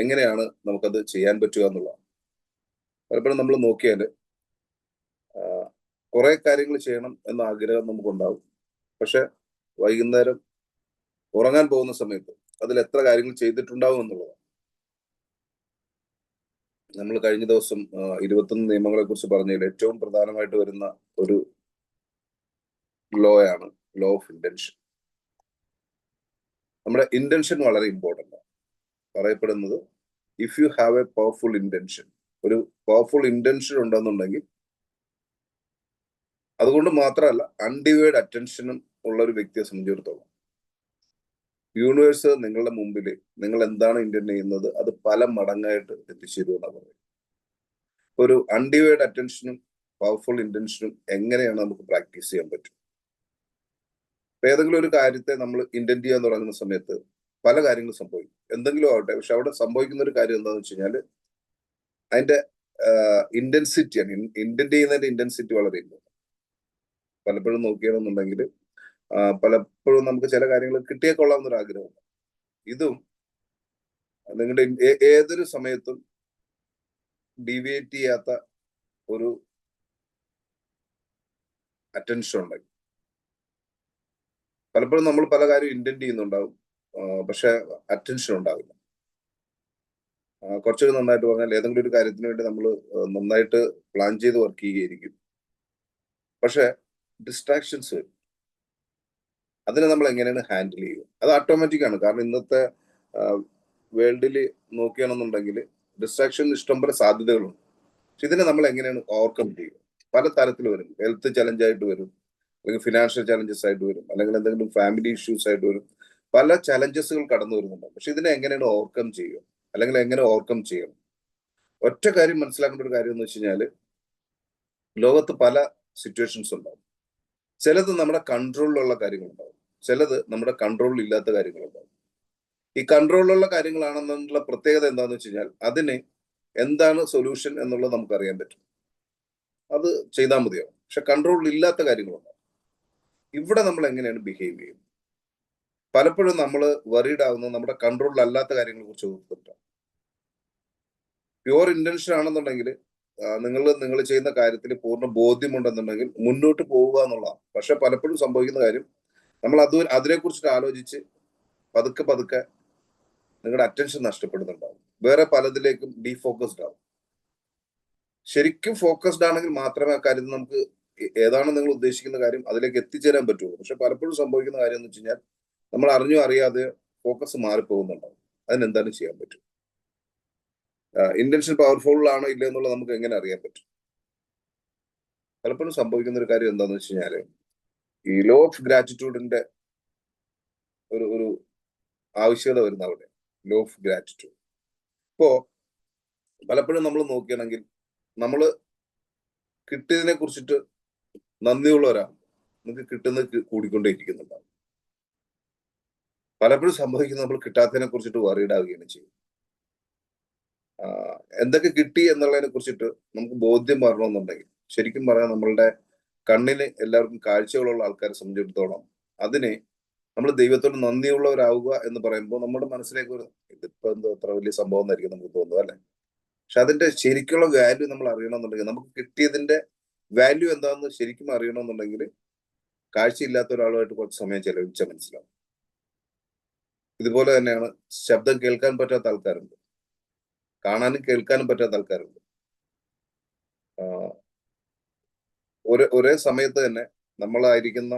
എങ്ങനെയാണ് നമുക്കത് ചെയ്യാൻ പറ്റുക എന്നുള്ളതാണ്. പലപ്പോഴും നമ്മൾ നോക്കിയാൽ കുറെ കാര്യങ്ങൾ ചെയ്യണം എന്ന ആഗ്രഹം നമുക്കുണ്ടാവും. പക്ഷെ വൈകുന്നേരം ഉറങ്ങാൻ പോകുന്ന സമയത്ത് അതിൽ എത്ര കാര്യങ്ങൾ ചെയ്തിട്ടുണ്ടാവും എന്നുള്ളതാണ്. നമ്മൾ കഴിഞ്ഞ ദിവസം ഇരുപത്തൊന്ന് നിയമങ്ങളെ കുറിച്ച് പറഞ്ഞതിൽ ഏറ്റവും പ്രധാനമായിട്ട് വരുന്ന ഒരു ലോ ആണ് ലോ ഓഫ് ഇന്റൻഷൻ നമ്മുടെ ഇന്റൻഷൻ വളരെ ഇമ്പോർട്ടന്റ് ആണ്. പറയപ്പെടുന്നത് if you have a powerful intention ഒരു പവർഫുൾ ഇന്റൻഷൻ ഉണ്ടെന്നുണ്ടെങ്കിൽ അതുകൊണ്ട് മാത്രമല്ല അൺഡിവൈഡ് അറ്റൻഷനും ഉള്ള ഒരു വ്യക്തിയെ സംബന്ധിച്ചിടത്തോളം. യൂണിവേഴ്സ് നിങ്ങളുടെ മുമ്പിൽ നിങ്ങൾ എന്താണ് ഇന്റൻ ചെയ്യുന്നത് അത് പല മടങ്ങായിട്ട് എത്തിച്ചേരും എന്നാണ് പറയുന്നത്. ഒരു അൺഡിവൈഡ് അറ്റൻഷനും പവർഫുൾ ഇന്റൻഷനും എങ്ങനെയാണ് നമുക്ക് പ്രാക്ടീസ് ചെയ്യാൻ പറ്റും ഏതെങ്കിലും ഒരു കാര്യത്തെ നമ്മൾ ഇന്റന്റ് ചെയ്യാൻ തുടങ്ങുന്ന സമയത്ത് പല കാര്യങ്ങളും സംഭവിക്കും. എന്തെങ്കിലും ആവട്ടെ. പക്ഷെ അവിടെ സംഭവിക്കുന്ന ഒരു കാര്യം എന്താണെന്ന് വെച്ച് കഴിഞ്ഞാൽ അതിന്റെ ഇന്റൻസിറ്റിയാണ് ഇന്റന്റ് ചെയ്യുന്നതിന്റെ ഇന്റൻസിറ്റി വളരെ ഇമ്പോർട്ടന്റ് പലപ്പോഴും നോക്കിയാണെന്നുണ്ടെങ്കിൽ പലപ്പോഴും നമുക്ക് ചില കാര്യങ്ങൾ കിട്ടിയേ കൊള്ളാവുന്ന ഒരു ആഗ്രഹമുണ്ട് ഇതും നിങ്ങളുടെ ഏതൊരു സമയത്തും ഡീവിയേറ്റ് ചെയ്യാത്ത ഒരു അറ്റൻഷൻ ഉണ്ടെങ്കിൽ പലപ്പോഴും നമ്മൾ പല കാര്യം ഇന്റന്റ് ചെയ്യുന്നുണ്ടാവും. പക്ഷെ അറ്റൻഷൻ ഉണ്ടാവില്ല. കുറച്ചൊക്കെ നന്നായിട്ട് പറഞ്ഞാൽ ഏതെങ്കിലും ഒരു കാര്യത്തിന് വേണ്ടി നമ്മൾ നന്നായിട്ട് പ്ലാൻ ചെയ്ത് വർക്ക് ചെയ്യുകയായിരിക്കും. പക്ഷെ ഡിസ്ട്രാക്ഷൻസ് വരും. അതിനെ നമ്മൾ എങ്ങനെയാണ് ഹാൻഡിൽ ചെയ്യുക? അത് ഓട്ടോമാറ്റിക് ആണ്. കാരണം ഇന്നത്തെ വേൾഡിൽ നോക്കുകയാണെന്നുണ്ടെങ്കിൽ ഡിസ്ട്രാക്ഷൻ ഇഷ്ടംപോലെ സാധ്യതകളുണ്ട്. പക്ഷെ ഇതിനെ നമ്മൾ എങ്ങനെയാണ് ഓവർകം ചെയ്യുക? പല തരത്തിൽ വരും. ഹെൽത്ത് ചലഞ്ചായിട്ട് വരും. അല്ലെങ്കിൽ ഫിനാൻഷ്യൽ ചലഞ്ചസ് ആയിട്ട് വരും. അല്ലെങ്കിൽ എന്തെങ്കിലും ഫാമിലി ഇഷ്യൂസ് ആയിട്ട് വരും. പല ചലഞ്ചസുകൾ കടന്നു വരുന്നുണ്ട്. പക്ഷെ ഇതിനെ എങ്ങനെയാണ് ഓവർകം ചെയ്യുക അല്ലെങ്കിൽ എങ്ങനെ ഓവർകം ചെയ്യണം? ഒറ്റ കാര്യം മനസ്സിലാക്കേണ്ട ഒരു കാര്യം എന്ന് വെച്ച് കഴിഞ്ഞാൽ ലോകത്ത് പല സിറ്റുവേഷൻസ് ഉണ്ടാവും. ചിലത് നമ്മുടെ കൺട്രോളിലുള്ള കാര്യങ്ങളുണ്ടാവും. ചിലത് നമ്മുടെ കൺട്രോളിൽ ഇല്ലാത്ത കാര്യങ്ങളുണ്ടാവും. ഈ കൺട്രോളിലുള്ള കാര്യങ്ങളാണെന്നുള്ള പ്രത്യേകത എന്താണെന്ന് വെച്ച് കഴിഞ്ഞാൽ അതിന് എന്താണ് സൊല്യൂഷൻ എന്നുള്ളത് നമുക്ക് അറിയാൻ പറ്റും. അത് ചെയ്താൽ മതിയാവും. പക്ഷെ കൺട്രോളിൽ ഇല്ലാത്ത കാര്യങ്ങളുണ്ടാവും. ഇവിടെ നമ്മൾ എങ്ങനെയാണ് ബിഹേവ് ചെയ്യുന്നത്? പലപ്പോഴും നമ്മൾ വറീഡ് ആവുന്നത് നമ്മുടെ കൺട്രോളിൽ അല്ലാത്ത കാര്യങ്ങളെ കുറിച്ച് ഓർത്തിട്ടാണ് പ്യുവർ ഇന്റൻഷൻ ആണെന്നുണ്ടെങ്കിൽ നിങ്ങൾ നിങ്ങൾ ചെയ്യുന്ന കാര്യത്തിൽ പൂർണ ബോധ്യമുണ്ടെന്നുണ്ടെങ്കിൽ മുന്നോട്ട് പോവുക എന്നുള്ളതാണ്. പക്ഷെ പലപ്പോഴും സംഭവിക്കുന്ന കാര്യം നമ്മൾ അത് അതിനെക്കുറിച്ചിട്ട് ആലോചിച്ച് പതുക്കെ പതുക്കെ നിങ്ങളുടെ അറ്റൻഷൻ നഷ്ടപ്പെടുന്നുണ്ടാവും. വേറെ പലതിലേക്കും ഡീഫോക്കസ്ഡ് ആവും. ശരിക്കും ഫോക്കസ്ഡ് ആണെങ്കിൽ മാത്രമേ ആ കാര്യത്തിൽ നമുക്ക് ഏതാണ് നിങ്ങൾ ഉദ്ദേശിക്കുന്ന കാര്യം അതിലേക്ക് എത്തിച്ചേരാൻ പറ്റുള്ളൂ. പക്ഷെ പലപ്പോഴും സംഭവിക്കുന്ന കാര്യം എന്ന് വെച്ച് കഴിഞ്ഞാൽ നമ്മൾ അറിഞ്ഞോ അറിയാതെ ഫോക്കസ് മാറിപ്പോകുന്നുണ്ടാവും അതിനെന്താണ് ചെയ്യാൻ പറ്റും. ഇന്റൻഷൻ പവർഫുൾ ആണോ ഇല്ല എന്നുള്ളത് നമുക്ക് എങ്ങനെ അറിയാൻ പറ്റും? പലപ്പോഴും സംഭവിക്കുന്ന ഒരു കാര്യം എന്താണെന്ന് വെച്ച് കഴിഞ്ഞാൽ ഈ ലോ ഓഫ് ഗ്രാറ്റിറ്റ്യൂഡിന്റെ ഒരു ഒരു ആവശ്യകത വരുന്ന അവിടെ. ലോ ഓഫ് ഗ്രാറ്റിറ്റ്യൂഡ് ഇപ്പോ പലപ്പോഴും നമ്മൾ നോക്കുകയാണെങ്കിൽ നമ്മൾ കിട്ടിയതിനെ കുറിച്ചിട്ട് നന്ദിയുള്ളവരാണ് നമുക്ക് കിട്ടുന്നത് കൂടിക്കൊണ്ടേയിരിക്കുന്നുണ്ടാവും. പലപ്പോഴും സംഭവിക്കുന്നത് നമ്മൾ കിട്ടാത്തതിനെ കുറിച്ചിട്ട് വറീഡാവുകയാണ് ചെയ്യും. എന്തൊക്കെ കിട്ടി എന്നുള്ളതിനെ കുറിച്ചിട്ട് നമുക്ക് ബോധ്യം വരണമെന്നുണ്ടെങ്കിൽ ശരിക്കും പറയാൻ നമ്മളുടെ കണ്ണിന് എല്ലാവർക്കും കാഴ്ചകളുള്ള ആൾക്കാരെ സംബന്ധിച്ചിടത്തോളം അതിനെ നമ്മൾ ദൈവത്തോട് നന്ദിയുള്ളവരാവുക എന്ന് പറയുമ്പോൾ നമ്മുടെ മനസ്സിലേക്ക് ഒരു ഇതിപ്പോ എന്തോ അത്ര വലിയ സംഭവം എന്നായിരിക്കും നമുക്ക് തോന്നുന്നത് അല്ലെ? പക്ഷെ അതിന്റെ ശരിക്കുള്ള വാല്യൂ നമ്മൾ അറിയണമെന്നുണ്ടെങ്കിൽ നമുക്ക് കിട്ടിയതിന്റെ വാല്യൂ എന്താണെന്ന് ശരിക്കും അറിയണമെന്നുണ്ടെങ്കിൽ കാഴ്ചയില്ലാത്ത ഒരാളുമായിട്ട് കുറച്ച് സമയം ചെലവഴിച്ചാൽ മനസ്സിലാവും. ഇതുപോലെ തന്നെയാണ് ശബ്ദം കേൾക്കാൻ പറ്റാത്ത ആൾക്കാരുണ്ട്. കാണാനും കേൾക്കാനും പറ്റാത്ത ആൾക്കാരുണ്ട്. ഒരേ ഒരേ സമയത്ത് തന്നെ നമ്മളായിരിക്കുന്ന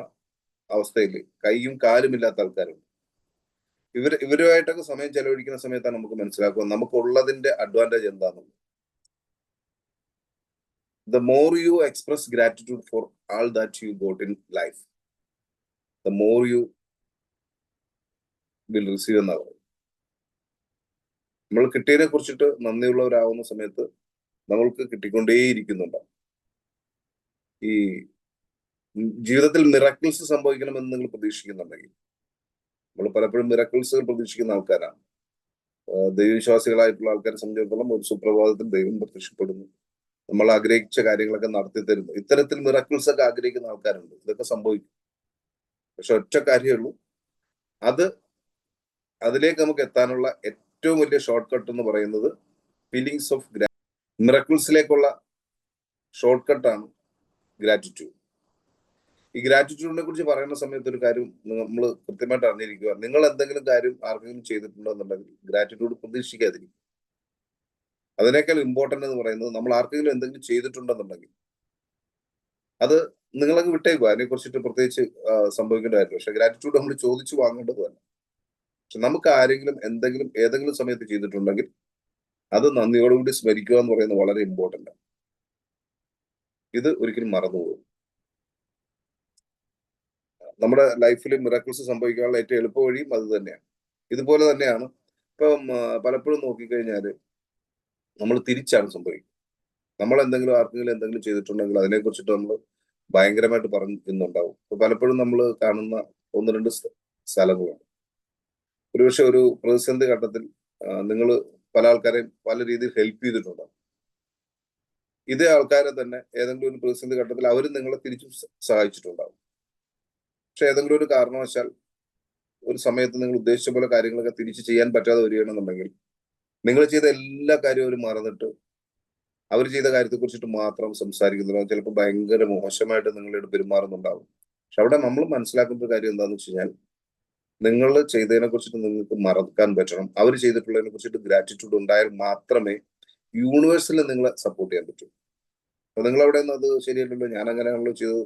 അവസ്ഥയിൽ കൈയും കാലും ഇല്ലാത്ത ആൾക്കാരുണ്ട്. ഇവർ ഇവരുമായിട്ടൊക്കെ സമയം ചെലവഴിക്കുന്ന സമയത്താണ് നമുക്ക് മനസ്സിലാക്കുക നമുക്കുള്ളതിന്റെ അഡ്വാന്റേജ് എന്താണെന്നുള്ളത് the more you express gratitude for all that you got in life the more you will receive എന്നാ പറയുന്നത് നമ്മൾ കിട്ടിയതിനെ കുറിച്ചിട്ട് നന്ദിയുള്ളവരാവുന്ന സമയത്ത് നമ്മൾക്ക് കിട്ടിക്കൊണ്ടേയിരിക്കുന്നുണ്ടാവും ഈ ജീവിതത്തിൽ മിറക്കിൾസ് സംഭവിക്കണമെന്ന് നിങ്ങൾ പ്രതീക്ഷിക്കുന്നുണ്ടെങ്കിൽ നമ്മൾ പലപ്പോഴും മിറക്കിൾസുകൾ പ്രതീക്ഷിക്കുന്ന ആൾക്കാരാണ്. ദൈവവിശ്വാസികളായിട്ടുള്ള ആൾക്കാരെ സംബന്ധിച്ചിടത്തോളം ഒരു സുപ്രഭാതത്തിൽ ദൈവം പ്രത്യക്ഷപ്പെടുന്നു. നമ്മൾ ആഗ്രഹിച്ച കാര്യങ്ങളൊക്കെ നടത്തി തരുന്നു. ഇത്തരത്തിൽ മിറക്കിൾസ് ഒക്കെ ആഗ്രഹിക്കുന്ന ആൾക്കാരുണ്ട്. ഇതൊക്കെ സംഭവിക്കും. പക്ഷെ ഒറ്റ കാര്യമേ ഉള്ളൂ. അത് അതിലേക്ക് നമുക്ക് എത്താനുള്ള ഏറ്റവും വലിയ ഷോർട്ട് കട്ട് എന്ന് പറയുന്നത് ഫീലിങ്സ് ഓഫ് ഗ്രാ മിറക്കിൾസിലേക്കുള്ള ഷോർട്ട് കട്ടാണ് ഗ്രാറ്റിറ്റ്യൂഡ് ഈ ഗ്രാറ്റിറ്റ്യൂഡിനെ കുറിച്ച് പറയുന്ന സമയത്ത് ഒരു കാര്യം നമ്മൾ കൃത്യമായിട്ട് അറിഞ്ഞിരിക്കുക. നിങ്ങൾ എന്തെങ്കിലും കാര്യം ആർക്കെങ്കിലും ചെയ്തിട്ടുണ്ടോ എന്നുണ്ടെങ്കിൽ ഗ്രാറ്റിറ്റ്യൂഡ് പ്രതീക്ഷിക്കാതിരിക്കും അതിനേക്കാൾ ഇമ്പോർട്ടന്റ് എന്ന് പറയുന്നത് നമ്മൾ ആർക്കെങ്കിലും എന്തെങ്കിലും ചെയ്തിട്ടുണ്ടെന്നുണ്ടെങ്കിൽ അത് നിങ്ങളങ്ങ് വിട്ടേക്കുക. അതിനെ കുറിച്ചിട്ട് പ്രത്യേകിച്ച് ആ, സംഭവിക്കേണ്ട കാര്യം പക്ഷെ ഗ്രാറ്റിറ്റ്യൂഡ് നമ്മൾ ചോദിച്ചു വാങ്ങേണ്ടതല്ല പക്ഷെ നമുക്ക് ആരെങ്കിലും എന്തെങ്കിലും ഏതെങ്കിലും സമയത്ത് ചെയ്തിട്ടുണ്ടെങ്കിൽ അത് നന്ദിയോടുകൂടി സ്മരിക്കുക എന്ന് പറയുന്നത് വളരെ ഇമ്പോർട്ടന്റ് ആണ്. ഇത് ഒരിക്കലും മറന്നുപോകും നമ്മുടെ ലൈഫിൽ മിറാക്കിൾസ് സംഭവിക്കാനുള്ള ഏറ്റവും എളുപ്പ വഴിയും അത് തന്നെയാണ്. ഇതുപോലെ തന്നെയാണ്. ഇപ്പം പലപ്പോഴും നോക്കിക്കഴിഞ്ഞാൽ നമ്മൾ തിരിച്ചാണ് സംഭവിക്കുന്നത്. നമ്മൾ എന്തെങ്കിലും ആർക്കെങ്കിലും എന്തെങ്കിലും ചെയ്തിട്ടുണ്ടെങ്കിൽ അതിനെ കുറിച്ചിട്ട് നമ്മൾ ഭയങ്കരമായിട്ട് പറഞ്ഞിരുന്നുണ്ടാവും പലപ്പോഴും നമ്മൾ കാണുന്ന ഒന്ന് രണ്ട് സ്ഥ- സ്ഥലങ്ങളുണ്ട്. ഒരുപക്ഷെ ഒരു പ്രതിസന്ധി ഘട്ടത്തിൽ നിങ്ങൾ പല ആൾക്കാരെയും പല രീതിയിൽ ഹെൽപ്പ് ചെയ്തിട്ടുണ്ടാവും. ഇതേ ആൾക്കാരെ തന്നെ ഏതെങ്കിലും ഒരു പ്രതിസന്ധി ഘട്ടത്തിൽ അവർ നിങ്ങളെ തിരിച്ചും സഹായിച്ചിട്ടുണ്ടാവും. പക്ഷെ ഏതെങ്കിലും ഒരു കാരണവശാൽ ഒരു സമയത്ത് നിങ്ങൾ ഉദ്ദേശിച്ച പോലെ കാര്യങ്ങളൊക്കെ തിരിച്ച് ചെയ്യാൻ പറ്റാതെ വരികയാണെന്നുണ്ടെങ്കിൽ നിങ്ങൾ ചെയ്ത എല്ലാ കാര്യവും അവർ മറന്നിട്ട് അവർ ചെയ്ത കാര്യത്തെ കുറിച്ചിട്ട് മാത്രം സംസാരിക്കുന്നുണ്ടാവും ചിലപ്പോൾ ഭയങ്കര മോശമായിട്ട് നിങ്ങളോട് പെരുമാറുന്നുണ്ടാവും. പക്ഷെ അവിടെ നമ്മൾ മനസ്സിലാക്കുന്ന ഒരു കാര്യം എന്താണെന്ന് വെച്ച് കഴിഞ്ഞാൽ നിങ്ങൾ ചെയ്തതിനെ കുറിച്ചിട്ട് നിങ്ങൾക്ക് മറക്കാൻ പറ്റണം. അവർ ചെയ്തിട്ടുള്ളതിനെ കുറിച്ചിട്ട് ഗ്രാറ്റിറ്റ്യൂഡ് ഉണ്ടായാൽ മാത്രമേ യൂണിവേഴ്സിൽ നിങ്ങളെ സപ്പോർട്ട് ചെയ്യാൻ പറ്റൂ. അപ്പൊ നിങ്ങൾ അവിടെ നിന്ന് അത് ശരിയല്ലല്ലോ ഞാൻ അങ്ങനെയാണല്ലോ ചെയ്തത്.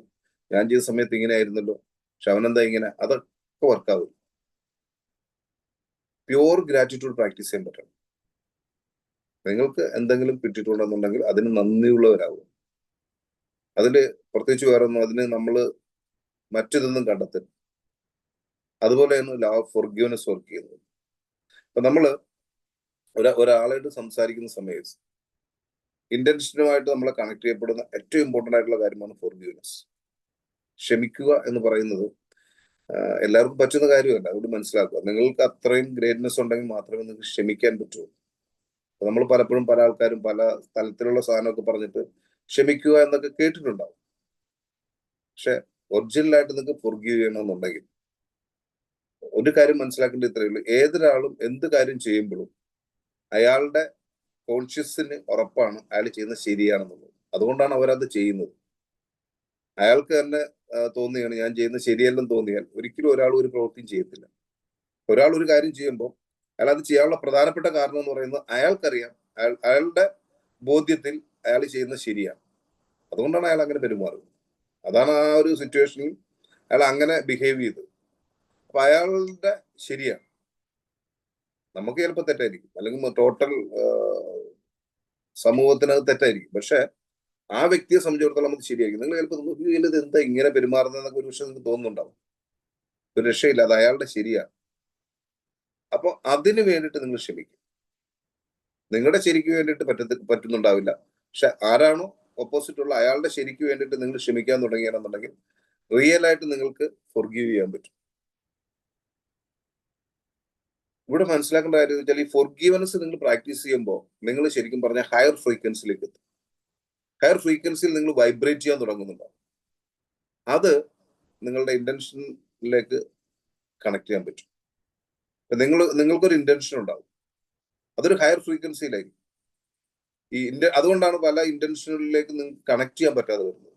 ഞാൻ ചെയ്ത സമയത്ത് ഇങ്ങനെ ആയിരുന്നല്ലോ പക്ഷെ അവനെന്താ ഇങ്ങനെ? അതൊക്കെ വർക്കാവും പ്യുവർ ഗ്രാറ്റിറ്റ്യൂഡ് പ്രാക്ടീസ് ചെയ്യാൻ പറ്റണം. നിങ്ങൾക്ക് എന്തെങ്കിലും കിട്ടിയിട്ടുണ്ടെന്നുണ്ടെങ്കിൽ അതിന് നന്ദിയുള്ളവരാകും അതിൽ പ്രത്യേകിച്ച് വേറെ ഒന്നും അതിന് നമ്മൾ മറ്റിതൊന്നും കണ്ടെത്തരുത്. അതുപോലെയാണ് ലോ ഓഫ് ഫൊർഗ്യൂനെസ് വർക്ക് ചെയ്യുന്നത്. അപ്പൊ നമ്മൾ ഒരാ ഒരാളായിട്ട് സംസാരിക്കുന്ന സമയത്ത് ഇന്റൻഷനുമായിട്ട് നമ്മളെ കണക്ട് ചെയ്യപ്പെടുന്ന ഏറ്റവും ഇമ്പോർട്ടന്റ് ആയിട്ടുള്ള കാര്യമാണ് ഫോർഗ്യൂനസ് ക്ഷമിക്കുക എന്ന് പറയുന്നത് എല്ലാവർക്കും പറ്റുന്ന കാര്യമല്ല അതുകൊണ്ട് മനസ്സിലാക്കുക. നിങ്ങൾക്ക് അത്രയും ഗ്രേറ്റ്നെസ് ഉണ്ടെങ്കിൽ മാത്രമേ നിങ്ങൾക്ക് ക്ഷമിക്കാൻ പറ്റൂ. നമ്മൾ പലപ്പോഴും പല ആൾക്കാരും പല തലത്തിലുള്ള സാധനമൊക്കെ പറഞ്ഞിട്ട് ക്ഷമിക്കുക എന്നൊക്കെ കേട്ടിട്ടുണ്ടാവും. പക്ഷെ ഒറിജിനലായിട്ട് നിങ്ങൾക്ക് ഫൊർഗീവ് ചെയ്യണമെന്നുണ്ടെങ്കിൽ ഒരു കാര്യം മനസ്സിലാക്കേണ്ടത് ഇത്രയേ ഉള്ളൂ. ഏതൊരാളും എന്ത് കാര്യം ചെയ്യുമ്പോഴും അയാളുടെ കോൺഷ്യസിന് ഉറപ്പാണ് അയാൾ ചെയ്യുന്നത് ശരിയാണെന്നുള്ളത്. അതുകൊണ്ടാണ് അവരത് ചെയ്യുന്നത്. അയാൾക്ക് തന്നെ തോന്നുകയാണ് ഞാൻ ചെയ്യുന്നത് ശരിയല്ലെന്ന് തോന്നിയാൽ ഒരിക്കലും ഒരാൾ ഒരു പ്രവൃത്തിയും ചെയ്യത്തില്ല. ഒരാൾ ഒരു കാര്യം ചെയ്യുമ്പോൾ അയാൾ അത് ചെയ്യാനുള്ള പ്രധാനപ്പെട്ട കാരണം എന്ന് പറയുന്നത് അയാൾക്കറിയാം. അയാൾ അയാളുടെ ബോധ്യത്തിൽ അയാൾ ചെയ്യുന്നത് ശരിയാണ്. അതുകൊണ്ടാണ് അയാൾ അങ്ങനെ പെരുമാറുന്നത്. അതാണ് ആ ഒരു സിറ്റുവേഷനിൽ അയാൾ അങ്ങനെ ബിഹേവ് ചെയ്തത്. അപ്പൊ അയാളുടെ ശരിയാണ്. നമുക്ക് ചിലപ്പോൾ തെറ്റായിരിക്കും. അല്ലെങ്കിൽ ടോട്ടൽ സമൂഹത്തിനത് തെറ്റായിരിക്കും. പക്ഷെ ആ വ്യക്തിയെ സംബന്ധിച്ചിടത്തോളം നമുക്ക് ശരിയായിരിക്കും. നിങ്ങൾ ചിലപ്പോൾ നോക്കി ഇതിൽ എന്താ ഇങ്ങനെ പെരുമാറുന്നതെന്നൊക്കെ ഒരു പക്ഷെ നിങ്ങൾക്ക് തോന്നുന്നുണ്ടാവും. ഒരു രക്ഷയില്ല. അത് അയാളുടെ ശരിയാണ്. അപ്പൊ അതിന് വേണ്ടിയിട്ട് നിങ്ങൾ ക്ഷമിക്കും. നിങ്ങളുടെ ശരിക്ക് വേണ്ടിയിട്ട് പറ്റത്തി പറ്റുന്നുണ്ടാവില്ല. പക്ഷെ ആരാണോ ഓപ്പോസിറ്റ് ഉള്ള അയാളുടെ ശരിക്ക് വേണ്ടിയിട്ട് നിങ്ങൾ ക്ഷമിക്കാൻ തുടങ്ങിയാണെന്നുണ്ടെങ്കിൽ റിയൽ ആയിട്ട് നിങ്ങൾക്ക് ഫൊർഗീവ് ചെയ്യാൻ പറ്റും. ഇവിടെ മനസ്സിലാക്കേണ്ട കാര്യം വെച്ചാൽ ഈ ഫോർഗീവനസ് നിങ്ങൾ പ്രാക്ടീസ് ചെയ്യുമ്പോൾ നിങ്ങൾ ശരിക്കും പറഞ്ഞ ഹയർ ഫ്രീക്വൻസിയിലേക്ക് എത്തും. ഹയർ ഫ്രീക്വൻസിയിൽ നിങ്ങൾ വൈബ്രേറ്റ് ചെയ്യാൻ തുടങ്ങുന്നുണ്ടാവും. അത് നിങ്ങളുടെ ഇന്റൻഷനിലേക്ക് കണക്ട് ചെയ്യാൻ പറ്റും. നിങ്ങൾ നിങ്ങൾക്കൊരു ഇന്റൻഷൻ ഉണ്ടാവും. അതൊരു ഹയർ ഫ്രീക്വൻസിയിലായിരിക്കും ഈ ഇന്റ അതുകൊണ്ടാണ് പല ഇന്റൻഷനുകളിലേക്ക് നിങ്ങൾക്ക് കണക്ട് ചെയ്യാൻ പറ്റാതെ വരുന്നത്.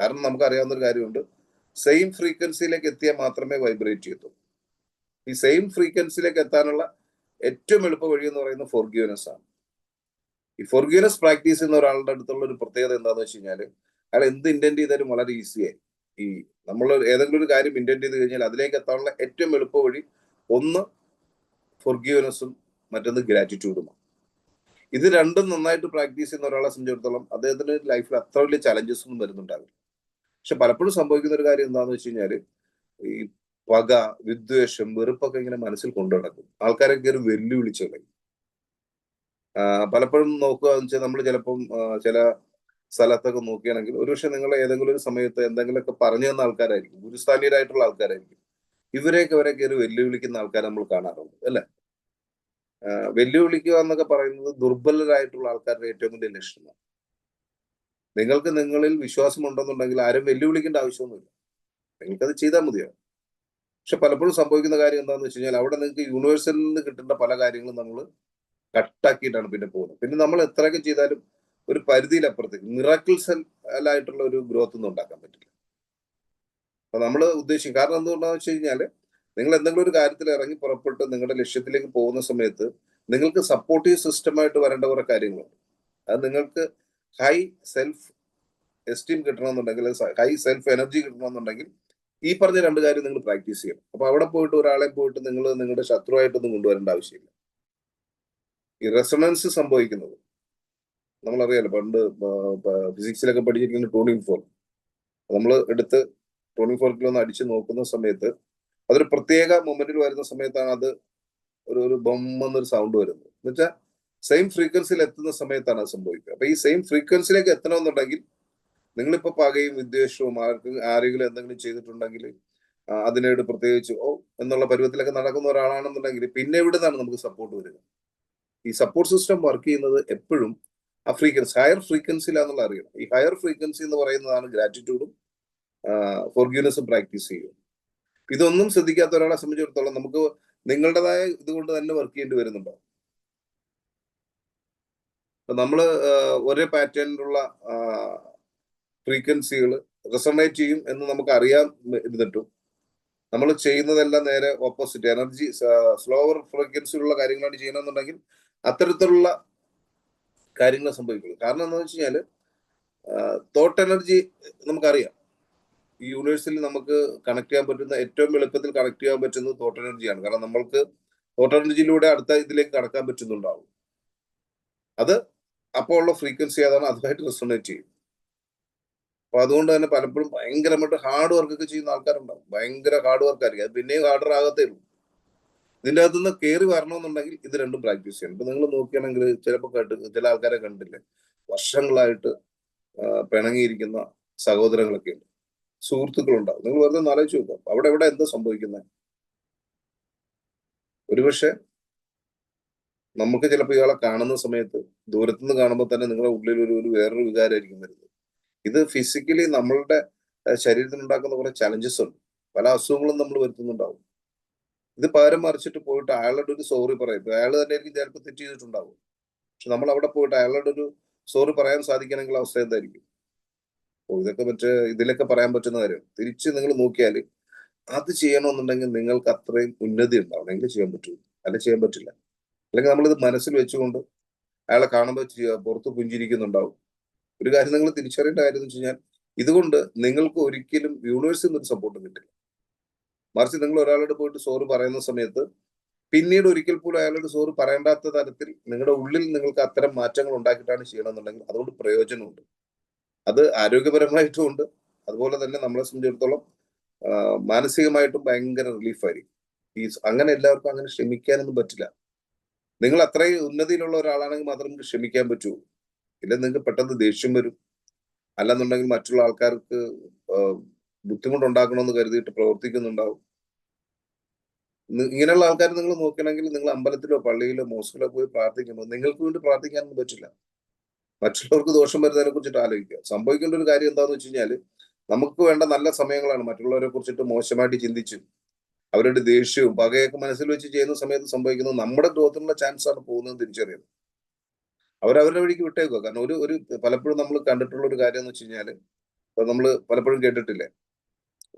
കാരണം നമുക്ക് അറിയാവുന്ന ഒരു കാര്യമുണ്ട്. സെയിം ഫ്രീക്വൻസിയിലേക്ക് എത്തിയാൽ മാത്രമേ വൈബ്രേറ്റ് ചെയ്യത്തുള്ളൂ. ഈ സെയിം ഫ്രീക്വൻസിയിലേക്ക് എത്താനുള്ള ഏറ്റവും എളുപ്പ വഴി എന്ന് പറയുന്നത് ഫോർഗ്യൂനസ് ആണ്. ഈ ഫോർഗ്യൂനസ് പ്രാക്ടീസ് ചെയ്യുന്ന ഒരാളുടെ അടുത്തുള്ള ഒരു പ്രത്യേകത എന്താന്ന് വെച്ച് കഴിഞ്ഞാൽ അയാൾ എന്ത് ഇന്റന്റ് ചെയ്താലും വളരെ ഈസിയായി ഈ നമ്മൾ ഏതെങ്കിലും ഒരു കാര്യം ഇന്റന്റ് ചെയ്ത് കഴിഞ്ഞാൽ അതിലേക്ക് എത്താനുള്ള ഏറ്റവും എളുപ്പ വഴി ഒന്ന് ഫോർഗ്യൂനസും മറ്റൊന്ന് ഗ്രാറ്റിറ്റ്യൂഡുമാണ് ഇത് രണ്ടും നന്നായിട്ട് പ്രാക്ടീസ് ചെയ്യുന്ന ഒരാളെ സംബന്ധിച്ചിടത്തോളം അദ്ദേഹത്തിന്റെ ലൈഫിൽ അത്ര വലിയ ചലഞ്ചസ് ഒന്നും വരുന്നുണ്ടാവില്ല. പക്ഷെ പലപ്പോഴും സംഭവിക്കുന്ന ഒരു കാര്യം എന്താണെന്ന് വെച്ച് കഴിഞ്ഞാൽ ഈ പക വിദ്വേഷം വെറുപ്പൊക്കെ ഇങ്ങനെ മനസ്സിൽ കൊണ്ടു നടക്കും. ആൾക്കാരെ കയറി വെല്ലുവിളിച്ചു തുടങ്ങി പലപ്പോഴും നോക്കുക എന്ന് വെച്ചാൽ നമ്മൾ ചിലപ്പം ചില സ്ഥലത്തൊക്കെ നോക്കുകയാണെങ്കിൽ ഒരുപക്ഷെ നിങ്ങൾ ഏതെങ്കിലും ഒരു സമയത്ത് എന്തെങ്കിലുമൊക്കെ പറഞ്ഞു തന്ന ആൾക്കാരായിരിക്കും. ഗുരുസ്ഥാനീയരായിട്ടുള്ള ആൾക്കാരായിരിക്കും. ഇവരെയൊക്കെ വരെ കയറി വെല്ലുവിളിക്കുന്ന ആൾക്കാരെ നമ്മൾ കാണാറുണ്ട് അല്ലെ? വെല്ലുവിളിക്കുക എന്നൊക്കെ പറയുന്നത് ദുർബലരായിട്ടുള്ള ആൾക്കാരുടെ ഏറ്റവും വലിയ ലക്ഷണമാണ്. നിങ്ങൾക്ക് നിങ്ങളിൽ വിശ്വാസം ഉണ്ടെന്നുണ്ടെങ്കിൽ ആരും വെല്ലുവിളിക്കേണ്ട ആവശ്യമൊന്നുമില്ല. നിങ്ങൾക്കത് ചെയ്താൽ മതിയോ പക്ഷെ പലപ്പോഴും സംഭവിക്കുന്ന കാര്യം എന്താണെന്ന് വെച്ച് കഴിഞ്ഞാൽ അവിടെ നിങ്ങൾക്ക് യൂണിവേഴ്സിൽ നിന്ന് കിട്ടേണ്ട പല കാര്യങ്ങളും നമ്മൾ കട്ടാക്കിയിട്ടാണ് പിന്നെ പോകുന്നത്. പിന്നെ നമ്മൾ എത്രയൊക്കെ ചെയ്താലും ഒരു പരിധിയിലപ്പുറത്തേക്ക് മിറാക്കിൾസ് ആയിട്ടുള്ള ഒരു ഗ്രോത്ത് ഒന്നും ഉണ്ടാക്കാൻ പറ്റില്ല. അപ്പൊ നമ്മൾ ഉദ്ദേശിക്കും. കാരണം എന്തുകൊണ്ടാന്ന് വെച്ച് കഴിഞ്ഞാൽ നിങ്ങൾ എന്തെങ്കിലും ഒരു കാര്യത്തിൽ ഇറങ്ങി പുറപ്പെട്ട് നിങ്ങളുടെ ലക്ഷ്യത്തിലേക്ക് പോകുന്ന സമയത്ത് നിങ്ങൾക്ക് സപ്പോർട്ടീവ് സിസ്റ്റമായിട്ട് വരേണ്ട കുറെ കാര്യങ്ങളുണ്ട്. അത് നിങ്ങൾക്ക് ഹൈ സെൽഫ് എസ്റ്റീം കിട്ടണമെന്നുണ്ടെങ്കിൽ ഹൈ സെൽഫ് എനർജി കിട്ടണമെന്നുണ്ടെങ്കിൽ ഈ പറഞ്ഞ രണ്ട് കാര്യം നിങ്ങൾ പ്രാക്ടീസ് ചെയ്യണം. അപ്പൊ അവിടെ പോയിട്ട് ഒരാളെ പോയിട്ട് നിങ്ങൾ നിങ്ങളുടെ ശത്രുവായിട്ടൊന്നും കൊണ്ടുവരേണ്ട ആവശ്യമില്ല. ഈ റെസണൻസ് സംഭവിക്കുന്നത് നമ്മളറിയാലോ പണ്ട് ഫിസിക്സിലൊക്കെ പഠിച്ചിരിക്കുന്ന ടോണിംഗ് ഫോർ നമ്മൾ എടുത്ത് ടോണിംഗ് ഫോർക്കിൽ ഒന്ന് അടിച്ച് നോക്കുന്ന സമയത്ത് അതൊരു പ്രത്യേക മൊമെന്റിൽ വരുന്ന സമയത്താണ് അത് ഒരു ഒരു ബൊമ്മെന്നൊരു സൗണ്ട് വരുന്നത്. എന്നുവെച്ചാൽ സെയിം ഫ്രീക്വൻസിയിൽ എത്തുന്ന സമയത്താണ് അത് സംഭവിക്കുക. അപ്പൊ ഈ സെയിം ഫ്രീക്വൻസിയിലേക്ക് എത്തണമെന്നുണ്ടെങ്കിൽ നിങ്ങളിപ്പോ പകയും വിദ്വേഷവും ആർക്കും ആരെങ്കിലും എന്തെങ്കിലും ചെയ്തിട്ടുണ്ടെങ്കിൽ അതിനോട് പ്രത്യേകിച്ച് ഓ എന്നുള്ള പരുവത്തിലൊക്കെ നടക്കുന്ന ഒരാളാണെന്നുണ്ടെങ്കിൽ പിന്നെ എവിടെ നിന്നാണ് നമുക്ക് സപ്പോർട്ട് വരിക? ഈ സപ്പോർട്ട് സിസ്റ്റം വർക്ക് ചെയ്യുന്നത് എപ്പോഴും ആ ഫ്രീക്വൻസി ഹയർ ഫ്രീക്വൻസിയിലാന്നുള്ള അറിയണം. ഈ ഹയർ ഫ്രീക്വൻസി എന്ന് പറയുന്നതാണ് ഗ്രാറ്റിറ്റ്യൂഡും ഫോർഗ്യൂനസും പ്രാക്ടീസ് ചെയ്യുക. ഇതൊന്നും ശ്രദ്ധിക്കാത്ത ഒരാളെ സംബന്ധിച്ചിടത്തോളം നമുക്ക് നിങ്ങളുടേതായ ഇതുകൊണ്ട് തന്നെ വർക്ക് ചെയ്യേണ്ടി വരുന്നുണ്ടോ. നമ്മൾ ഒരേ പാറ്റേണിലുള്ള ഫ്രീക്വൻസികൾ റെസണേറ്റ് ചെയ്യും എന്ന് നമുക്ക് അറിയാൻ ഇരുന്നിട്ടും. നമ്മൾ ചെയ്യുന്നതെല്ലാം നേരെ ഓപ്പോസിറ്റ് എനർജി സ്ലോവർ ഫ്രീക്വൻസിയിലുള്ള കാര്യങ്ങളാണ് ചെയ്യണമെന്നുണ്ടെങ്കിൽ അത്തരത്തിലുള്ള കാര്യങ്ങൾ സംഭവിക്കുള്ളൂ. കാരണം എന്താണെന്ന് വെച്ച് കഴിഞ്ഞാൽ തോട്ട് എനർജി നമുക്കറിയാം. ഈ യൂണിവേഴ്സിൽ നമുക്ക് കണക്ട് ചെയ്യാൻ പറ്റുന്ന ഏറ്റവും എളുപ്പത്തിൽ കണക്ട് ചെയ്യാൻ പറ്റുന്നത് തോട്ട് എനർജിയാണ് കാരണം നമ്മൾക്ക് തോട്ട് എനർജിയിലൂടെ അടുത്ത ഇതിലേക്ക് കടക്കാൻ പറ്റുന്നുണ്ടാവും. അത് അപ്പോൾ ഉള്ള ഫ്രീക്വൻസി ഏതാണ്? അതുമായിട്ട് റെസൊണേറ്റ് ചെയ്യും. അപ്പൊ അതുകൊണ്ട് തന്നെ പലപ്പോഴും ഭയങ്കരമായിട്ട് ഹാർഡ് വർക്ക് ഒക്കെ ചെയ്യുന്ന ആൾക്കാരുണ്ടാവും. ഭയങ്കര ഹാർഡ് വർക്ക് ആയിരിക്കും. അത് പിന്നെയും ഹാർഡർ ആകത്തേ ഉള്ളൂ. ഇതിന്റെ അകത്തു നിന്ന് കയറി വരണമെന്നുണ്ടെങ്കിൽ ഇത് രണ്ടും പ്രാക്ടീസ് ചെയ്യണം. ഇപ്പൊ നിങ്ങൾ നോക്കുകയാണെങ്കിൽ ചിലപ്പോൾ കേട്ട് ചില ആൾക്കാരെ കണ്ടില്ലേ? വർഷങ്ങളായിട്ട് പിണങ്ങിയിരിക്കുന്ന സഹോദരങ്ങളൊക്കെ ഉണ്ട്. സുഹൃത്തുക്കളുണ്ടാവും. നിങ്ങൾ വെറുതെ ആലോചിച്ച് നോക്കാം അവിടെ എവിടെ എന്താ സംഭവിക്കുന്നത് ഒരുപക്ഷെ നമുക്ക് ചിലപ്പോൾ ഇയാളെ കാണുന്ന സമയത്ത് ദൂരത്തുനിന്ന് കാണുമ്പോൾ തന്നെ നിങ്ങളുടെ ഉള്ളിൽ ഒരു ഒരു വേറൊരു വികാരമായിരിക്കും വരുന്നത്. ഇത് ഫിസിക്കലി നമ്മളുടെ ശരീരത്തിനുണ്ടാക്കുന്ന കുറെ ചലഞ്ചസ് ഉണ്ട്. പല അസുഖങ്ങളും നമ്മൾ വരുത്തുന്നുണ്ടാവും. ഇത് പകരം മറിച്ചിട്ട് പോയിട്ട് അയാളുടെ ഒരു സോറി പറയും. അയാൾ തന്നെ ആയിരിക്കും ചിലപ്പോൾ തെറ്റ് ചെയ്തിട്ടുണ്ടാവും. പക്ഷെ നമ്മൾ അവിടെ പോയിട്ട് അയാളുടെ ഒരു സോറി പറയാൻ സാധിക്കണമെങ്കിൽ അവസ്ഥ എന്തായിരിക്കും? അപ്പോൾ ഇതൊക്കെ മറ്റേ ഇതിലൊക്കെ പറയാൻ പറ്റുന്ന കാര്യം. തിരിച്ച് നിങ്ങൾ നോക്കിയാൽ അത് ചെയ്യണമെന്നുണ്ടെങ്കിൽ നിങ്ങൾക്ക് അത്രയും ഉന്നതി ഉണ്ടാവണം. എങ്കിൽ ചെയ്യാൻ പറ്റൂ. അല്ല ചെയ്യാൻ പറ്റില്ല. അല്ലെങ്കിൽ നമ്മളിത് മനസ്സിൽ വെച്ചുകൊണ്ട് അയാളെ കാണുമ്പോൾ പുറത്ത് പുഞ്ചിരിക്കുന്നുണ്ടാവും. ഒരു കാര്യം നിങ്ങൾ തിരിച്ചറിയേണ്ട കാര്യം എന്ന് വെച്ച് കഴിഞ്ഞാൽ ഇതുകൊണ്ട് നിങ്ങൾക്ക് ഒരിക്കലും യൂണിവേഴ്സിൽ നിന്നൊരു സപ്പോർട്ട് കിട്ടില്ല. മറിച്ച് നിങ്ങൾ ഒരാളോട് പോയിട്ട് സോറ് പറയുന്ന സമയത്ത് പിന്നീട് ഒരിക്കൽ പോലും അയാളോട് സോറ് പറയേണ്ടാത്ത തരത്തിൽ നിങ്ങളുടെ ഉള്ളിൽ നിങ്ങൾക്ക് അത്തരം മാറ്റങ്ങൾ ഉണ്ടാക്കിയിട്ടാണ് ചെയ്യണമെന്നുണ്ടെങ്കിൽ അതുകൊണ്ട് പ്രയോജനമുണ്ട്. അത് ആരോഗ്യപരമായിട്ടും ഉണ്ട് അതുപോലെ തന്നെ നമ്മളെ സംബന്ധിച്ചിടത്തോളം മാനസികമായിട്ടും ഭയങ്കര റിലീഫായിരിക്കും ഈ അങ്ങനെ എല്ലാവർക്കും അങ്ങനെ ക്ഷമിക്കാനൊന്നും പറ്റില്ല. നിങ്ങൾ അത്രയും ഉന്നതിയിലുള്ള ഒരാളാണെങ്കിൽ മാത്രം ക്ഷമിക്കാൻ പറ്റൂ. ഇല്ല നിങ്ങൾക്ക് പെട്ടെന്ന് ദേഷ്യം വരും. അല്ലെന്നുണ്ടെങ്കിൽ മറ്റുള്ള ആൾക്കാർക്ക് ബുദ്ധിമുട്ടുണ്ടാക്കണമെന്ന് കരുതിയിട്ട് പ്രവർത്തിക്കുന്നുണ്ടാവും. ഇങ്ങനെയുള്ള ആൾക്കാർ നിങ്ങൾ നോക്കണമെങ്കിൽ നിങ്ങൾ അമ്പലത്തിലോ പള്ളിയിലോ മോസ്കിലോ പോയി പ്രാർത്ഥിക്കുമ്പോൾ നിങ്ങൾക്ക് വേണ്ടി പ്രാർത്ഥിക്കാനൊന്നും പറ്റില്ല. മറ്റുള്ളവർക്ക് ദോഷം വരുന്നതിനെ കുറിച്ചിട്ട് ആലോചിക്കുക. സംഭവിക്കേണ്ട ഒരു കാര്യം എന്താണെന്ന് വെച്ച് കഴിഞ്ഞാൽ നമുക്ക് വേണ്ട നല്ല സമയങ്ങളാണ് മറ്റുള്ളവരെ കുറിച്ചിട്ട് മോശമായിട്ട് ചിന്തിച്ച് അവരുടെ ദേഷ്യവും പകയൊക്കെ മനസ്സിൽ വെച്ച് ചെയ്യുന്ന സമയത്ത് സംഭവിക്കുന്നത് നമ്മുടെ ഗ്രോത്തിനുള്ള ചാൻസ് ആണ് പോകുന്നത് തിരിച്ചറിയുന്നത് അവരവരുടെ വഴിക്ക് വിട്ടേക്കുക കാരണം ഒരു ഒരു പലപ്പോഴും നമ്മൾ കണ്ടിട്ടുള്ള ഒരു കാര്യം എന്ന് വെച്ച് കഴിഞ്ഞാൽ ഇപ്പൊ നമ്മൾ പലപ്പോഴും കേട്ടിട്ടില്ലേ?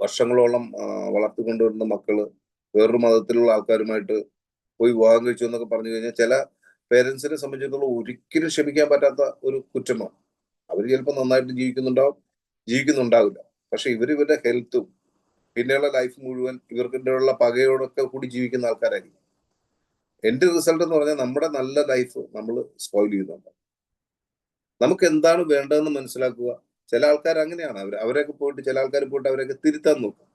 വർഷങ്ങളോളം വളർത്തിക്കൊണ്ടുവരുന്ന മക്കൾ വേറൊരു മതത്തിലുള്ള ആൾക്കാരുമായിട്ട് പോയി വിവാഹം കഴിച്ചു എന്നൊക്കെ പറഞ്ഞു കഴിഞ്ഞാൽ ചില പേരൻസിനെ സംബന്ധിച്ചിടത്തോളം ഒരിക്കലും ക്ഷമിക്കാൻ പറ്റാത്ത ഒരു കുറ്റമാണ്. അവർ ചിലപ്പോൾ നന്നായിട്ട് ജീവിക്കുന്നുണ്ടാവും ജീവിക്കുന്നുണ്ടാവില്ല. പക്ഷെ ഇവർ ഇവരുടെ ഹെൽത്തും പിന്നെയുള്ള ലൈഫ് മുഴുവൻ ഇവർക്കുള്ള പകയോടൊക്കെ കൂടി ജീവിക്കുന്ന ആൾക്കാരായിരിക്കും. എന്റെ റിസൾട്ട് എന്ന് പറഞ്ഞാൽ നമ്മുടെ നല്ല ലൈഫ് നമ്മൾ സ്പോയിൽ ചെയ്യുന്നുണ്ട്. നമുക്ക് എന്താണ് വേണ്ടതെന്ന് മനസ്സിലാക്കുക. ചില ആൾക്കാർ അങ്ങനെയാണ്. അവർ അവരൊക്കെ പോയിട്ട് ചില ആൾക്കാർ പോയിട്ട് അവരൊക്കെ തിരുത്താൻ നോക്കും.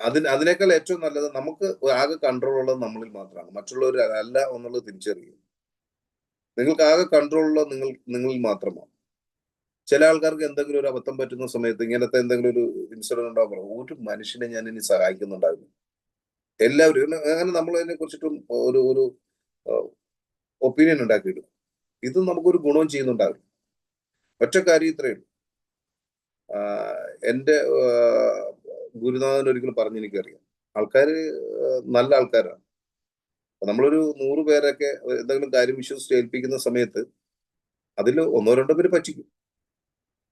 അതിന് അതിനേക്കാൾ ഏറ്റവും നല്ലത് നമുക്ക് ആകെ കൺട്രോൾ ഉള്ളത് നമ്മളിൽ മാത്രമാണ്. മറ്റുള്ളവർ അല്ല എന്നുള്ളത് തിരിച്ചറിയുക. നിങ്ങൾക്ക് ആകെ കൺട്രോൾ ഉള്ളത് നിങ്ങൾ നിങ്ങളിൽ മാത്രമാണ്. ചില ആൾക്കാർക്ക് എന്തെങ്കിലും ഒരു അബദ്ധം പറ്റുന്ന സമയത്ത് ഇങ്ങനത്തെ എന്തെങ്കിലും ഒരു ഇൻസിഡന്റ് ഉണ്ടാകുമ്പോൾ ഒരു മനുഷ്യനെ ഞാൻ ഇനി സഹായിക്കുന്നുണ്ടാവില്ല. എല്ലാവരും അങ്ങനെ നമ്മൾ അതിനെ കുറിച്ചിട്ടും ഒരു ഒരു ഒപ്പീനിയൻ ഉണ്ടാക്കിയിടും. ഇത് നമുക്കൊരു ഗുണവും ചെയ്യുന്നുണ്ടാവില്ല. ഒറ്റ കാര്യം ഇത്രയേ ഉള്ളൂ. എന്റെ ഗുരുനാഥൻ ഒരിക്കലും പറഞ്ഞ് എനിക്കറിയാം. ആൾക്കാർ നല്ല ആൾക്കാരാണ്. നമ്മളൊരു നൂറ് പേരൊക്കെ എന്തെങ്കിലും കാര്യം വിശ്വസിച്ച് ഏൽപ്പിക്കുന്ന സമയത്ത് അതിൽ ഒന്നോ രണ്ടോ പേര് പറ്റിക്കും.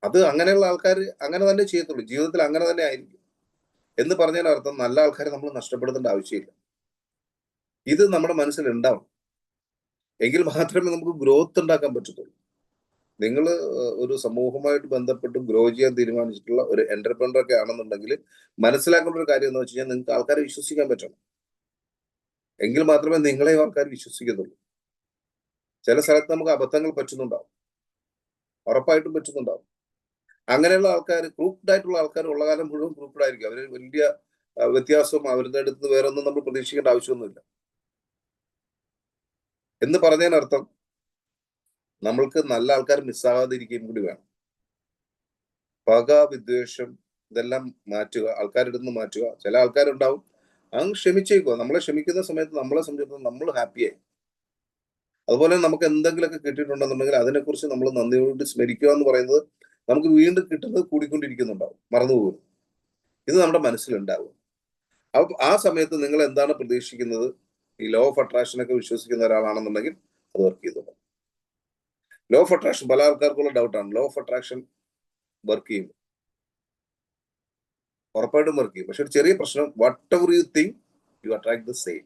അത് അങ്ങനെയുള്ള ആൾക്കാർ അങ്ങനെ തന്നെ ചെയ്യത്തുള്ളൂ. ജീവിതത്തിൽ അങ്ങനെ തന്നെ ആയിരിക്കും. എന്ന് പറഞ്ഞാൽ അർത്ഥം നല്ല ആൾക്കാരെ നമ്മൾ നഷ്ടപ്പെടുത്തേണ്ട ആവശ്യമില്ല. ഇത് നമ്മുടെ മനസ്സിൽ ഉണ്ടാവും എങ്കിൽ മാത്രമേ നമുക്ക് ഗ്രോത്ത് ഉണ്ടാക്കാൻ പറ്റത്തുള്ളൂ. നിങ്ങൾ ഒരു സമൂഹമായിട്ട് ബന്ധപ്പെട്ട് ഗ്രോ ചെയ്യാൻ തീരുമാനിച്ചിട്ടുള്ള ഒരു എന്റർപ്രണർ ഒക്കെ ആണെന്നുണ്ടെങ്കിൽ മനസ്സിലാക്കേണ്ട ഒരു കാര്യം എന്ന് വെച്ച് കഴിഞ്ഞാൽ നിങ്ങൾക്ക് ആൾക്കാരെ വിശ്വസിക്കാൻ പറ്റണം. എങ്കിൽ മാത്രമേ നിങ്ങളെ ആൾക്കാർ വിശ്വസിക്കത്തുള്ളൂ. ചില സ്ഥലത്ത് നമുക്ക് അബദ്ധങ്ങൾ പറ്റുന്നുണ്ടാവും. ഉറപ്പായിട്ടും പറ്റുന്നുണ്ടാവും. അങ്ങനെയുള്ള ആൾക്കാർ ഗ്രൂപ്പ്ഡ് ആയിട്ടുള്ള ആൾക്കാർ ഉള്ള കാലം മുഴുവൻ ഗ്രൂപ്പ്ഡ് ആയിരിക്കും. അവർ വലിയ വ്യത്യാസം അവരുടെ അടുത്ത് വേറെ ഒന്നും നമ്മൾ പ്രതീക്ഷിക്കേണ്ട ആവശ്യമൊന്നുമില്ല. എന്ന് പറഞ്ഞതിനർത്ഥം നമ്മൾക്ക് നല്ല ആൾക്കാർ മിസ്സാകാതിരിക്കുകയും കൂടി വേണം. പക വിദ്വേഷം ഇതെല്ലാം മാറ്റുക ആൾക്കാരുടെ നിന്ന് മാറ്റുക. ചില ആൾക്കാരുണ്ടാവും അങ്ങ് ക്ഷമിച്ചേക്കുക. നമ്മളെ ക്ഷമിക്കുന്ന സമയത്ത് നമ്മളെ സംബന്ധിച്ചിടത്തോളം നമ്മൾ ഹാപ്പിയായി അതുപോലെ നമുക്ക് എന്തെങ്കിലുമൊക്കെ കിട്ടിയിട്ടുണ്ടെന്നുണ്ടെങ്കിൽ അതിനെക്കുറിച്ച് നമ്മൾ നന്ദിയോട് സ്മരിക്കുക എന്ന് പറയുന്നത് നമുക്ക് വീണ്ടും കിട്ടുന്നത് കൂടിക്കൊണ്ടിരിക്കുന്നുണ്ടാവും മറന്നുപോകും. ഇത് നമ്മുടെ മനസ്സിലുണ്ടാവും. അപ്പൊ ആ സമയത്ത് നിങ്ങൾ എന്താണ് പ്രതീക്ഷിക്കുന്നത്? ഈ ലോ ഓഫ് അട്രാക്ഷനൊക്കെ വിശ്വസിക്കുന്ന ഒരാളാണെന്നുണ്ടെങ്കിൽ അത് വർക്ക് ചെയ്തോളൂ. ലോ ഓഫ് അട്രാക്ഷൻ പല ആൾക്കാർക്കുള്ള ഡൗട്ടാണ് ലോ ഓഫ് അട്രാക്ഷൻ വർക്ക് ചെയ്യും. ഉറപ്പായിട്ടും വർക്ക് ചെയ്യും. പക്ഷെ ഒരു ചെറിയ പ്രശ്നം whatever you think you attract the same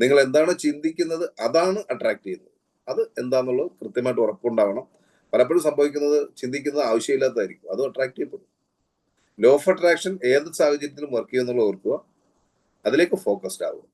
നിങ്ങൾ എന്താണ് ചിന്തിക്കുന്നത്? അതാണ് അട്രാക്ട് ചെയ്യുന്നത്. അത് എന്താണെന്നുള്ളത് കൃത്യമായിട്ട് ഉറപ്പുണ്ടാവണം. പലപ്പോഴും സംഭവിക്കുന്നത് ചിന്തിക്കുന്നത് ആവശ്യമില്ലാത്തതായിരിക്കും. അത് അട്രാക്ട് ചെയ്യപ്പെടും. ലോ ഓഫ് അട്രാക്ഷൻ ഏത് സാഹചര്യത്തിലും വർക്ക് ചെയ്യുന്നുള്ള ഓർക്കുക. അതിലേക്ക് ഫോക്കസ്ഡ് ആവുക.